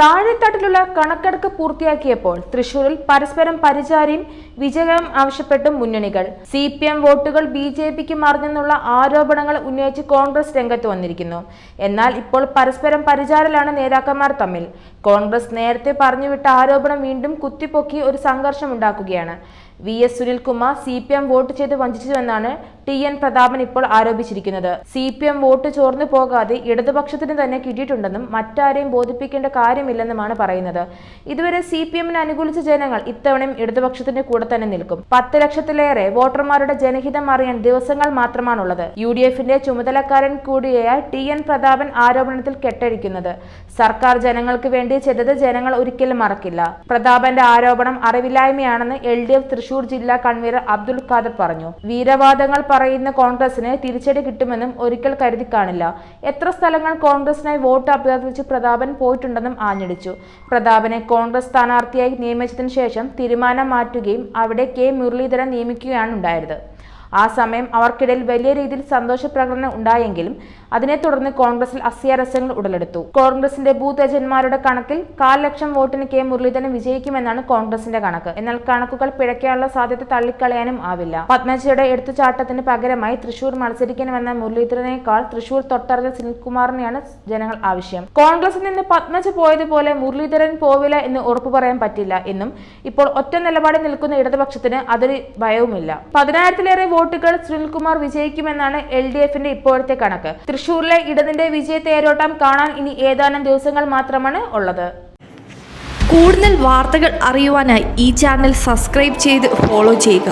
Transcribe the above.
താഴെത്തട്ടിലുള്ള കണക്കെടുപ്പ് പൂർത്തിയാക്കിയപ്പോൾ തൃശൂരിൽ പരസ്പരം പരിചാരിയും വിജയം ആവശ്യപ്പെട്ടും മുന്നണികൾ. സി പി എം വോട്ടുകൾ ബി ജെ പിക്ക് മറിഞ്ഞെന്നുള്ള ആരോപണങ്ങൾ ഉന്നയിച്ച് കോൺഗ്രസ് രംഗത്ത് വന്നിരിക്കുന്നു. എന്നാൽ ഇപ്പോൾ പരസ്പരം പരിചാരലാണ് നേതാക്കന്മാർ തമ്മിൽ. കോൺഗ്രസ് നേരത്തെ പറഞ്ഞുവിട്ട ആരോപണം വീണ്ടും കുത്തിപ്പൊക്കി ഒരു സംഘർഷം ഉണ്ടാക്കുകയാണ്. V S Sunilkumar C P M vote ചെയ്ത് വഞ്ചിച്ചുവെന്നാണ് ടി എൻ പ്രതാപൻ ഇപ്പോൾ ആരോപിച്ചിരിക്കുന്നത്. സി പി എം വോട്ട് ചോർന്നു പോകാതെ ഇടതുപക്ഷത്തിന് തന്നെ കിട്ടിയിട്ടുണ്ടെന്നും മറ്റാരെയും ബോധിപ്പിക്കേണ്ട കാര്യമില്ലെന്നുമാണ് പറയുന്നത്. ഇതുവരെ സി പി എമ്മിന് അനുകൂലിച്ച ജനങ്ങൾ ഇത്തവണയും ഇടതുപക്ഷത്തിന്റെ കൂടെ തന്നെ നിൽക്കും. പത്ത് ലക്ഷത്തിലേറെ വോട്ടർമാരുടെ ജനഹിതം അറിയാൻ ദിവസങ്ങൾ മാത്രമാണുള്ളത്. യു ഡി എഫിന്റെ ചുമതലക്കാരൻ കൂടിയായ ടി എൻ പ്രതാപൻ ആരോപണത്തിൽ കെട്ടഴിക്കുന്നത്. സർക്കാർ ജനങ്ങൾക്ക് വേണ്ടി ചെയ്തത് ജനങ്ങൾ ഒരിക്കലും മറക്കില്ല. പ്രതാപന്റെ ആരോപണം അറിവില്ലായ്മയാണെന്ന് എൽ ഡി എഫ് തൃശൂർ ജില്ലാ കൺവീനർ അബ്ദുൽ ഖാദർ പറഞ്ഞു. വീരവാദങ്ങൾ പറയുന്ന കോൺഗ്രസിന് തിരിച്ചടി കിട്ടുമെന്നും ഒരിക്കൽ കരുതി കാണില്ല. എത്ര സ്ഥലങ്ങൾ കോൺഗ്രസിനായി വോട്ട് അഭ്യർത്ഥിച്ച് പ്രതാപൻ പോയിട്ടുണ്ടെന്നും ആഞ്ഞടിച്ചു. പ്രതാപനെ കോൺഗ്രസ് സ്ഥാനാർത്ഥിയായി നിയമിച്ചതിനു ശേഷം തീരുമാനം മാറ്റുകയും അവിടെ കെ മുരളീധരൻ നിയമിക്കുകയാണ് ഉണ്ടായത്. ആ സമയം അവർക്കിടയിൽ വലിയ രീതിയിൽ സന്തോഷ പ്രകടനം ഉണ്ടായെങ്കിലും അതിനെ തുടർന്ന് കോൺഗ്രസിൽ അസ്യാരസ്യങ്ങൾ ഉടലെടുത്തു. കോൺഗ്രസിന്റെ ബൂത്ത് ഏജന്റ്മാരുടെ കണക്കിൽ കാൽ ലക്ഷം വോട്ടിന് കെ മുരളീധരൻ വിജയിക്കുമെന്നാണ് കോൺഗ്രസിന്റെ കണക്ക്. എന്നാൽ കണക്കുകൾ പിഴയ്ക്കാനുള്ള സാധ്യത തള്ളിക്കളയാനും ആവില്ല. പത്മജിയുടെ എടുത്തുചാട്ടത്തിന് പകരമായി തൃശൂർ മത്സരിക്കണമെന്ന മുരളീധരനേക്കാൾ തൃശൂർ തൊട്ടറിഞ്ഞ സുനിൽകുമാറിനെയാണ് ജനങ്ങൾ ആവശ്യം. കോൺഗ്രസിൽ നിന്ന് പത്മജ് പോയതുപോലെ മുരളീധരൻ പോവില്ല എന്ന് ഉറപ്പു പറയാൻ പറ്റില്ല എന്നും ഇപ്പോൾ ഒറ്റ നിലപാടിൽ നിൽക്കുന്ന ഇടതുപക്ഷത്തിന് അതൊരു ഭയവുമില്ല. പതിനായിരത്തിലേറെ വോട്ടുകൾ സുനിൽകുമാർ വിജയിക്കുമെന്നാണ് എൽ ഡി എഫിന്റെ ഇപ്പോഴത്തെ കണക്ക്. തൃശൂരിലെ ഇടതിന്റെ വിജയ തേരോട്ടം കാണാൻ ഇനി ഏതാനും ദിവസങ്ങൾ മാത്രമാണ് ഉള്ളത്. കൂടുതൽ വാർത്തകൾ അറിയുവാനായി ഈ ചാനൽ സബ്സ്ക്രൈബ് ചെയ്ത് ഫോളോ ചെയ്യുക.